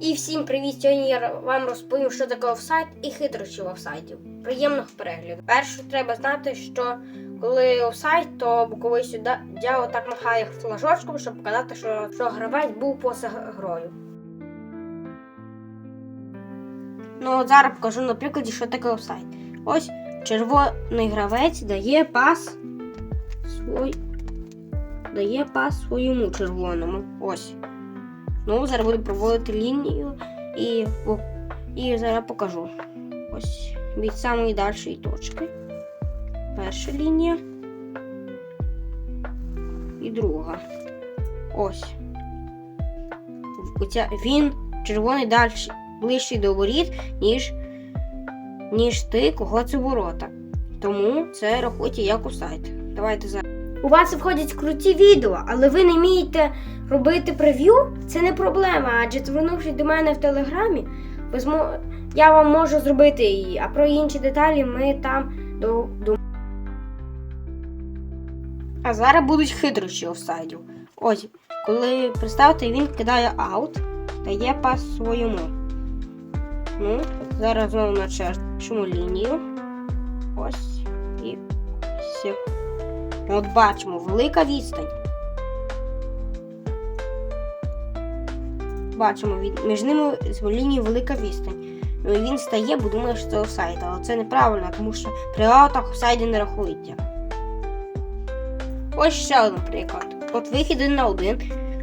І всім привіт! Сьогодні я вам розповім, що таке офсайт і хитрощі в офсайдів. Приємного перегляду. Перше, треба знати, що коли офсайт, то боковий суддя отак махає флажочком, щоб показати, що, що гравець був поза грою. Ну от зараз покажу на прикладі, що таке офсайт. Ось червоний гравець дає пас свой... дає пас своєму червоному. Ось. Ну, зараз буду проводити лінію і, і зараз покажу. Ось від самої дальшої точки. Перша лінія. І друга. Ось. Оця, він червоний далі ближчий до воріт, ніж, ніж ти, кого це ворота. Тому це рахуйте як у сайт. Давайте зараз. У вас виходять круті відео, але ви не вмієте робити прев'ю, це не проблема, адже звернувшись до мене в телеграмі, я вам можу зробити її, а про інші деталі ми там до... до... А зараз будуть хитрощі офсайдів. Ось, коли представте, він кидає аут, дає пас своєму. Ну, зараз знову начерчимо лінію. Ось і все. От бачимо, велика відстань. Бачимо, між ними з лінією велика відстань. Ну він стає, бо думає, що це офсайд. Але це неправильно, тому що при аутах офсайди не рахуються. Ось ще один приклад. От вихід один на один.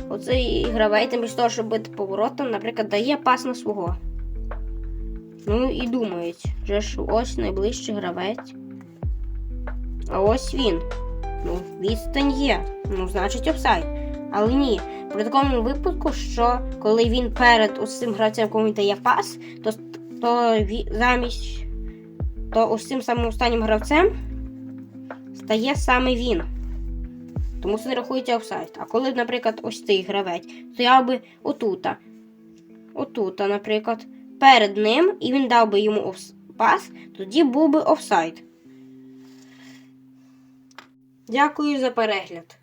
Оцей гравець, замість того, щоб бити поворотом, наприклад, дає пас на свого. Ну і думають, ж ось найближчий гравець. А ось він. Ну, відстань є. Ну, значить, офсайд. Але ні. При такому випадку, що коли він перед ось цим гравцем, кому дає пас, то, то замість то ось цим самим останнім гравцем стає саме він. Тому це не рахується офсайд. А коли, наприклад, ось цей гравець стояв би отута, отута, наприклад, перед ним, і він дав би йому пас, тоді був би офсайд. Дякую за перегляд.